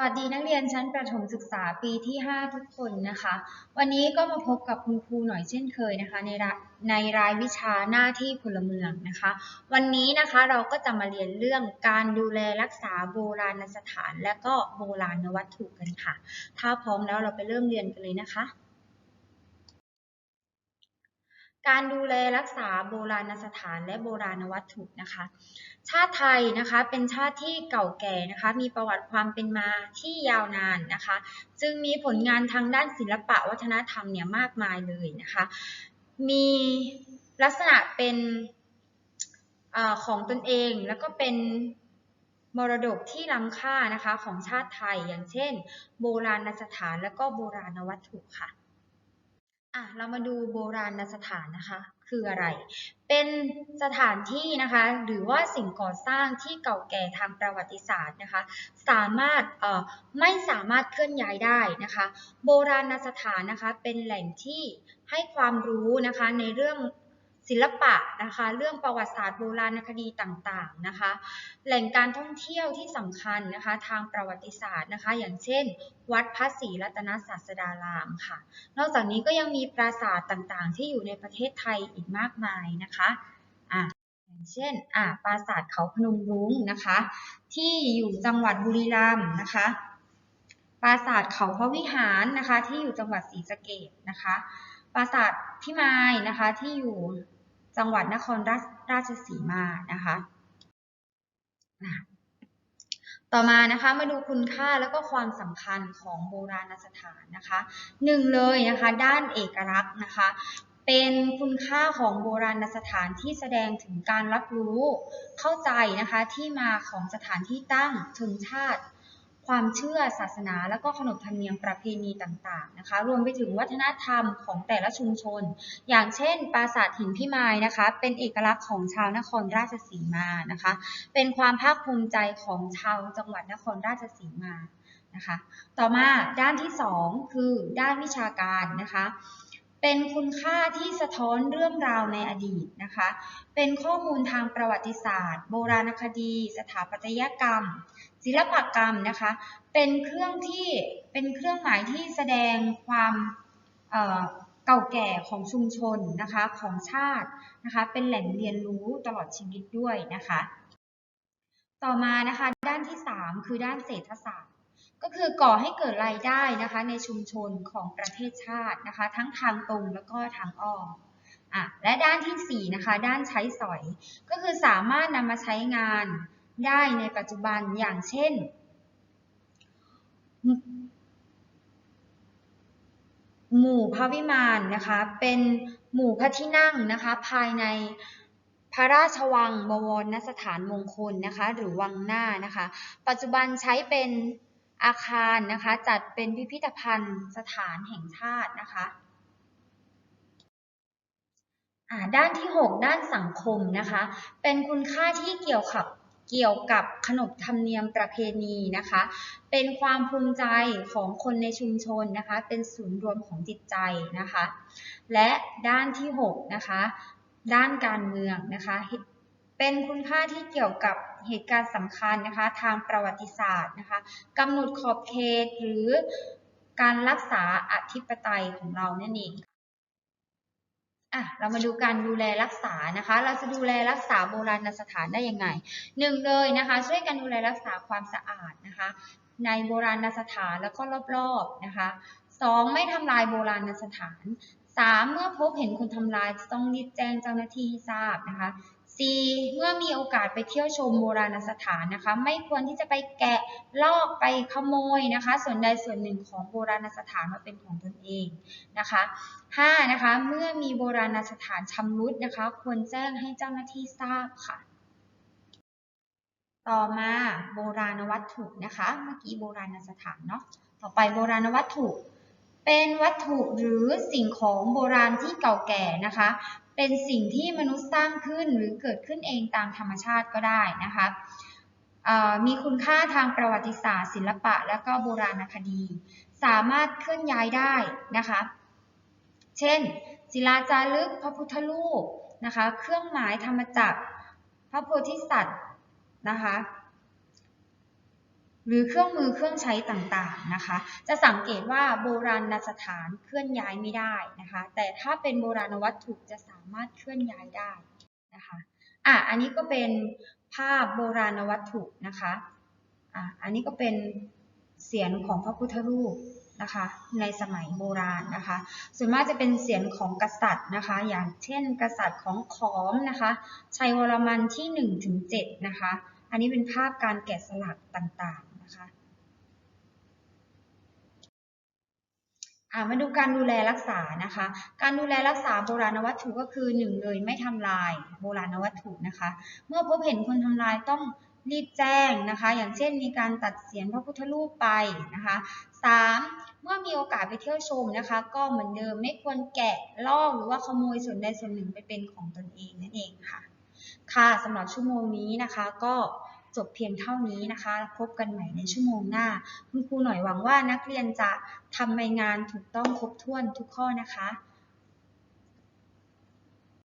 วัสดีนักเรียนชั้นประถมศึกษาปีที่ 5 ทุกคนนะคะ วันนี้ก็มาพบกับคุณครูหน่อยเช่นเคยนะคะ ในในรายวิชาหน้าที่พลเมืองนะคะ วันนี้นะคะเราก็จะมาเรียนเรื่องการดูแลรักษาโบราณสถาน และก็โบราณวัตถุกันค่ะ ถ้าพร้อมแล้วเราไปเริ่มเรียนกันเลยนะคะ การดูแลรักษาโบราณสถานและโบราณวัตถุนะคะ ชาติไทยนะคะเป็นชาติที่เก่าแก่นะคะมีประวัติความเป็นมาที่ยาวนานนะคะ จึงมีผลงานทางด้านศิลปะวัฒนธรรมเนี่ยมากมายเลยนะคะ มีลักษณะเป็นอของตนเองแล้วก็เป็นมรดกที่ล้ำค่านะคะของชาติไทย อย่างเช่น โบราณสถานและก็โบราณวัตถุค่ะ อะเรามาดูโบราณสถานนะคะคืออะไร เป็นสถานที่นะคะ หรือว่าสิ่งก่อสร้างที่เก่าแก่ทางประวัติศาสตร์นะคะ สามารถเอ่อไม่สามารถเคลื่อนย้ายได้นะคะ โบราณสถานนะคะ เป็นแหล่งที่ให้ความรู้นะคะในเรื่อง ศิลปะนะคะ เรื่องประวัติศาสตร์โบราณคดีต่างๆนะคะ แหล่งการท่องเที่ยวที่สำคัญนะคะ ทางประวัติศาสตร์นะคะ อย่างเช่น วัดพระศรีรัตนศาสดารามค่ะ นอกจากนี้ก็ยังมีปราสาทต่างๆ ที่อยู่ในประเทศไทยอีกมากมายนะคะอะอย่างเช่นอะปราสาทเขาพนมรุ้งนะคะ ที่อยู่จังหวัดบุรีรัมย์นะคะปราสาทเขาพระวิหารนะคะที่อยู่จังหวัดศรีสะเกษนะคะ ปราสาทพิมายนะคะที่อยู่ จังหวัดนครราชราชสีมานะคะอะต่อมานะคะมาดูคุณค่าแล้วก็ความสำคัญของโบราณสถานนะคะหนึ่งเลยนะคะด้านเอกลักษณ์นะคะ เป็นคุณค่าของโบราณสถานที่แสดงถึงการรับรู้เข้าใจนะคะที่มาของสถานที่ตั้งชนชาติ ความเชื่อศาสนา แล้วก็ขนบธรรมเนียมประเพณีต่างๆนะคะ รวมไปถึงวัฒนธรรมของแต่ละชุมชน อย่างเช่น ปราสาทหินพิมายนะคะ เป็นเอกลักษณ์ของชาวนครราชสีมานะคะ เป็นความภาคภูมิใจของชาวจังหวัดนครราชสีมานะคะ ต่อมาด้านที่สองคือด้านวิชาการนะคะเป็นคุณค่าที่สะท้อนเรื่องราวในอดีตนะคะ เป็นข้อมูลทางประวัติศาสตร์ โบราณคดี สถาปัตยกรรม ศิลปกรรมนะคะ เป็นเครื่องที่เป็นเครื่องหมายที่แสดงความเเก่าแก่ของชุมชนนะคะของชาตินะคะ เป็นแหล่งเรียนรู้ตลอดชีวิตด้วยนะคะ ต่อมานะคะด้านที่ 3 คือด้านเศรษฐศาสตร์ ก็คือก่อให้เกิดรายได้นะคะในชุมชนของประเทศชาตินะคะ ทั้งทางตรงแล้วก็ทางอ้อมอะและด้านที่4นะคะด้านใช้สอย ก็คือสามารถนำมาใช้งาน ได้ในปัจจุบันอย่างเช่น หมู่พระวิมานนะคะเป็นหมู่พระที่นั่งนะคะภายในพระราชวังบวรสถานมงคลนะคะหรือวังหน้านะคะ ปัจจุบันใช้เป็นอาคารนะคะจัดเป็นพิพิธภัณฑ์สถานแห่งชาตินะคะด้านที่ 6 ด้านสังคมนะคะ เป็นคุณค่าที่เกี่ยวกับ เกี่ยวกับขนบธรรมเนียมประเพณีนะคะ เป็นความภูมิใจของคนในชุมชนนะคะ เป็นศูนย์รวมของจิตใจนะคะ และด้านที่6นะคะ ด้านการเมืองนะคะเป็นคุณค่าที่เกี่ยวกับเหตุการณ์สำคัญนะคะ ทางประวัติศาสตร์นะคะกำหนดขอบเขตหรือการรักษาอธิปไตยของเรานั่นเอง อะเรามาดูการดูแลรักษานะคะ เราจะดูแลรักษาโบราณสถานได้ยังไงหนึ่งเลยนะคะ ช่วยกันดูแลรักษาความสะอาดนะคะ ในโบราณสถานแล้วก็รอบๆนะคะสองไม่ทำลายโบราณสถานสามเมื่อพบเห็นคนทำลายจะต้องรีบแจ้งเจ้าหน้าที่ให้ทราบนะคะ 4. เมื่อมีโอกาสไปเที่ยวชมโบราณสถานนะคะ ไม่ควรที่จะไปแกะลอกไปขโมยนะคะ ส่วนใดส่วนหนึ่งของโบราณสถานมาเป็นของตนเองนะคะ 5. นะคะ เมื่อมีโบราณสถานชำรุดนะคะ ควรแจ้งให้เจ้าหน้าที่ทราบค่ะ ต่อมาโบราณวัตถุนะคะ เมื่อกี้โบราณสถานเนาะ ต่อไปโบราณวัตถุเป็นวัตถุหรือสิ่งของโบราณที่เก่าแก่นะคะ เป็นสิ่งที่มนุษย์สร้างขึ้นหรือเกิดขึ้นเองตามธรรมชาติก็ได้นะคะมีคุณค่าทางประวัติศาสตร์ ศิลปะ และก็โบราณคดี สามารถเคลื่อนย้ายได้นะคะ เช่น ศิลาจารึกพระพุทธรูปนะคะ เครื่องหมายธรรมจักร พระโพธิสัตว์นะคะ หรือเครื่องมือเครื่องใช้ต่างๆนะคะ จะสังเกตว่าโบราณสถานเคลื่อนย้ายไม่ได้นะคะ แต่ถ้าเป็นโบราณวัตถุจะสามารถเคลื่อนย้ายได้นะคะอะอันนี้ก็เป็นภาพโบราณวัตถุนะคะอะอันนี้ก็เป็นเสียนของพระพุทธรูปนะคะในสมัยโบราณนะคะ ส่วนมากจะเป็นเสียงของกษัตริย์นะคะ อย่างเช่น กษัตริย์ของขอมนะคะ ชัยวรมันที่1ถึง7นะคะ อันนี้เป็นภาพการแกะสลักต่างๆนะคะอ่า มาดูการดูแลรักษานะคะ การดูแลรักษาโบราณวัตถุก็คือหนึ่งเลยไม่ทำลายโบราณวัตถุนะคะ เมื่อพบเห็นคนทำลายต้องรีบแจ้งนะคะ อย่างเช่นมีการตัดเสียนพระพุทธรูปไปนะคะ 3. เมื่อมีโอกาสไปเที่ยวชมนะคะ ก็เหมือนเดิมไม่ควรแกะลอกหรือว่าขโมยส่วนใดส่วนหนึ่งไปเป็นของตนเองนั่นเองค่ะ ค่ะสำหรับชั่วโมงนี้นะคะก็ จบเพียงเท่านี้นะคะ พบกันใหม่ในชั่วโมงหน้า คุณครูหน่อยหวังว่านักเรียนจะทำใบงานถูกต้องครบถ้วนทุกข้อนะคะ